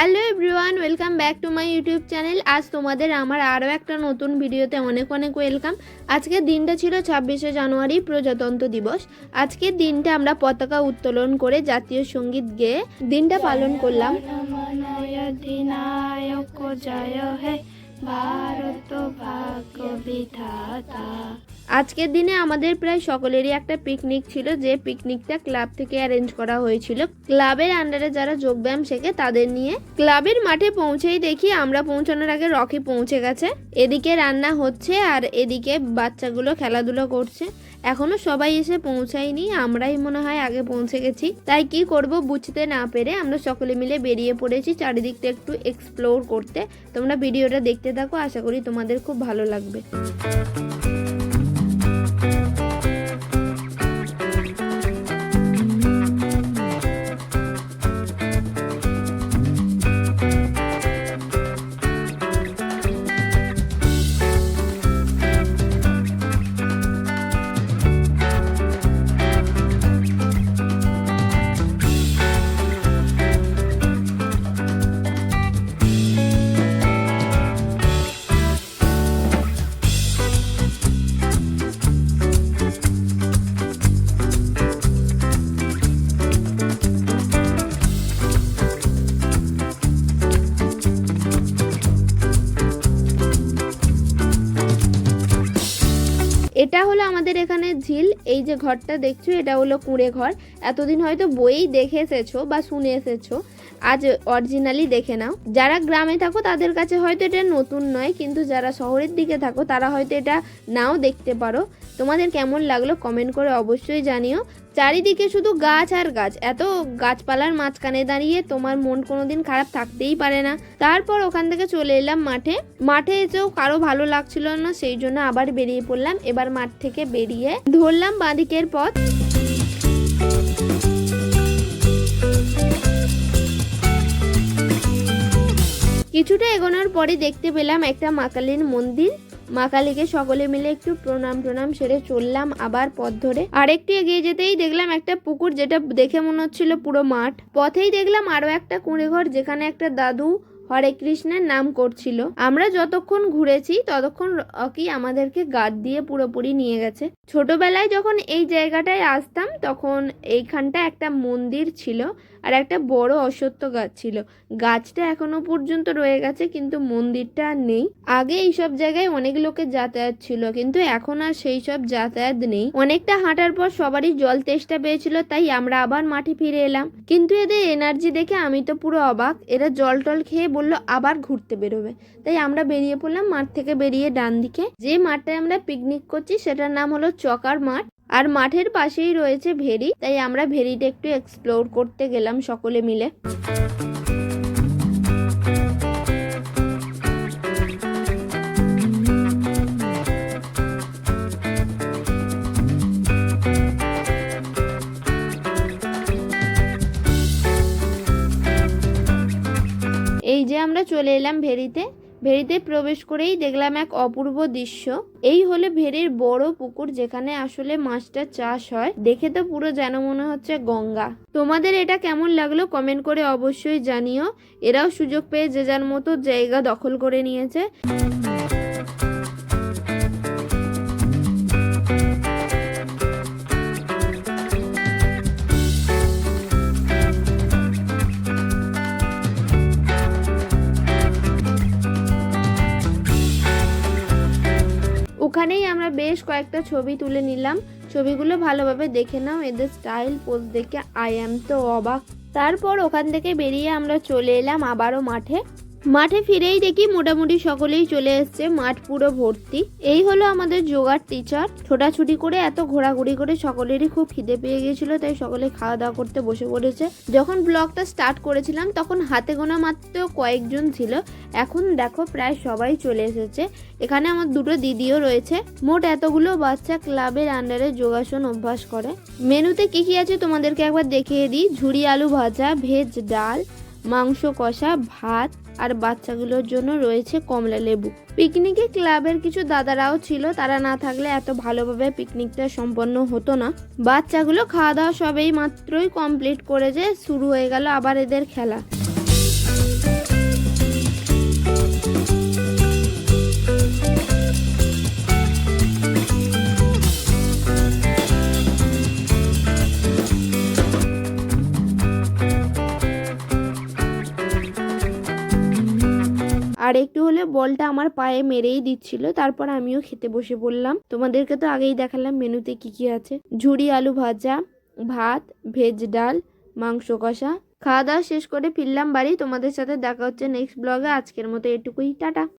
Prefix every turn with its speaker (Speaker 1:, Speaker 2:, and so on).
Speaker 1: Hello everyone, welcome back to my YouTube channel. আজ তোমাদের আমার আরও একটা নতুন ভিডিওতে অনেক অনেক ওয়েলকাম। আজকের দিনটা ছিল ছাব্বিশে জানুয়ারি, প্রজাতন্ত্র দিবস। আজকের দিনটা আমরা পতাকা উত্তোলন করে জাতীয় সংগীত গেয়ে দিনটা পালন করলাম। আজকের দিনে আমাদের প্রায় সকলেরই একটা পিকনিক ছিল, যে পিকনিকটা ক্লাব থেকে অ্যারেঞ্জ করা হয়েছিল। ক্লাবের আন্ডারে যারা যোগব্যায়াম শেখে, তাদের নিয়ে ক্লাবের মাঠে পৌঁছেই দেখি আমরা পৌঁছানোর আগে রকি পৌঁছে গেছে। এদিকে রান্না হচ্ছে আর এদিকে বাচ্চাগুলো খেলাধুলো করছে। এখনও সবাই এসে পৌঁছায়নি, আমরাই মনে হয় আগে পৌঁছে গেছি। তাই কি করব বুঝতে না পেরে আমরা সকলে মিলে বেরিয়ে পড়েছি চারিদিকটা একটু এক্সপ্লোর করতে। তোমরা ভিডিওটা দেখতে থাকো আশা করি তোমাদের খুব ভালো লাগবে। এটা হলো আমাদের এখানে ঝিল, এই যে ঘরটা দেখছ, এটা হলো কুঁড়ে ঘর। এতদিন হয়তো বইয়েই দেখে এসেছ বা শুনে এসেছ। আজ অরিজিনালি দেখে নাও। যারা গ্রামে থাকো, তাদের কাছে হয়তো এটা নতুন নয়, কিন্তু যারা শহরের দিকে থাকো, তারা হয়তো এটা নাও দেখতে পারো। তোমাদের কেমন লাগল কমেন্ট করে অবশ্যই জানিও। চারিদিকে শুধু গাছ আর গাছ। এত গাছপালার মাঝখানে দাঁড়িয়ে তোমার মন কোনোদিন খারাপ থাকতেই পারে না। তারপর ওখান থেকে চলে এলাম মাঠে। মাঠে এসেও কারও ভালো লাগছিল না, সেই জন্য আবার বেরিয়ে পড়লাম। এবার মাঠ থেকে বেরিয়ে ধরলাম বাঁদিকের পথ। কিছুটা এগোনোর পরে দেখতে পেলাম একটা মা কালীর মন্দির। মা কালীকে সকলে মিলে একটু প্রণাম প্রণাম সেরে চললাম আবার পথ ধরে। আর একটু এগিয়ে যেতেই দেখলাম একটা পুকুর যেটা দেখে মনে হচ্ছিল পুরো মাঠ। পথেই দেখলাম আরও একটা কুঁড়ে ঘর যেখানে একটা দাদু হরে কৃষ্ণের নাম করছিল। আমরা যতক্ষণ ঘুরেছি, ততক্ষণ রকি আমাদেরকে গার্ড দিয়ে পুরোপুরি নিয়ে গেছে। ছোটবেলায় যখন এই জায়গাটায় আসতাম, তখন এইখানটা একটা মন্দির ছিল আর একটা বড় অশ্বত্থ গাছ ছিল। গাছটা এখনও পর্যন্ত রয়ে গেছে, কিন্তু মন্দিরটা আর নেই। আগে এইসব জায়গায় অনেক লোকের যাতায়াত ছিল, কিন্তু এখন আর সেই সব যাতায়াত নেই। অনেকটা হাঁটার পর সবারই জল তেষ্টা পেয়েছিল, তাই আমরা আবার মাঠে ফিরে এলাম। কিন্তু এদের এনার্জি দেখে আমি তো পুরো অবাক। এরা জল টল খেয়ে বলল, আবার ঘুরতে বেরোবে। তাই আমরা বেরিয়ে পড়লাম মাঠ থেকে বেরিয়ে ডান দিকে। যে মাঠটায় আমরা পিকনিক করছি, সেটার নাম হলো চকার মাঠ। আর মাঠের পাশেই রয়েছে ভেরি তাই আমরা ভেরিটা একটু এক্সপ্লোর করতে গেলাম সকলে মিলে। আমরা চলে এলাম ভেরিতে। ভেরিতে প্রবেশ করেই দেখলাম এক অপূর্ব দৃশ্য। এই হলে ভেরির বড় পুকুর যেখানে আসলে মাছটা চাষ হয়। দেখে তো পুরো যেন মনে হচ্ছে গঙ্গা। তোমাদের এটা কেমন লাগল কমেন্ট করে অবশ্যই জানিও। এরাও সুযোগ পেয়ে যে যার মতো জায়গা দখল করে নিয়েছে। কয়েকটা ছবি তুলে নিলাম। ছবিগুলো ভালোভাবে দেখে নাও, এদের স্টাইল পোজ দেখে। আই অ্যাম তো অবাক। তারপর ওখান থেকে বেরিয়ে আমরা চলে এলাম আবারও মাঠে। মাঠে ফিরেই দেখি মোটামুটি সকলেই চলে এসছে, মাঠ পুরো ভর্তি। এই হলো আমাদের যোগার টিচার। ছোটাছুটি করে এত ঘোরাঘুরি করে সকলেরই খুব খিদে পেয়ে গিয়েছিল, তাই সকলে খাওয়া দাওয়া করতে বসে পড়েছে। যখন ব্লগটা স্টার্ট করেছিলাম, তখন হাতে গোনা মাত্র কয়েকজন ছিল। এখন দেখো প্রায় সবাই চলে এসেছে। এখানে আমার দুটো দিদিও রয়েছে। মোট এতগুলো বাচ্চা ক্লাবের আন্ডারে যোগাসন অভ্যাস করে। মেনুতে কি কি আছে তোমাদেরকে একবার দেখিয়ে দিই। ঝুড়ি আলু ভাজা, ভেজ ডাল, মাংস কষা, ভাত আর বাচ্চাগুলোর জন্য রয়েছে কমলা লেবু। পিকনিকে ক্লাবের কিছু দাদারাও ছিল, তারা না থাকলে এত ভালোভাবে পিকনিকটা সম্পন্ন হতো না। বাচ্চাগুলো খাওয়া দাওয়া সবেই মাত্রই কমপ্লিট করে যে শুরু হয়ে গেল আবার এদের খেলা। আর একটু হলে বলটা আমার পায়ে মেরেই দিচ্ছিল, তারপর আমিও খেতে বসে পড়লাম। তোমাদেরকে তো আগেই দেখালাম মেনুতে কি কি আছে। ঝুড়ি আলু ভাজা, ভাত, ভেজ ডাল, মাংস কষা। খাওয়া দাওয়া শেষ করে ফিরলাম বাড়ি। তোমাদের সাথে দেখা হচ্ছে নেক্সট ব্লগে আজকের মতো এটুকুই। টাটা।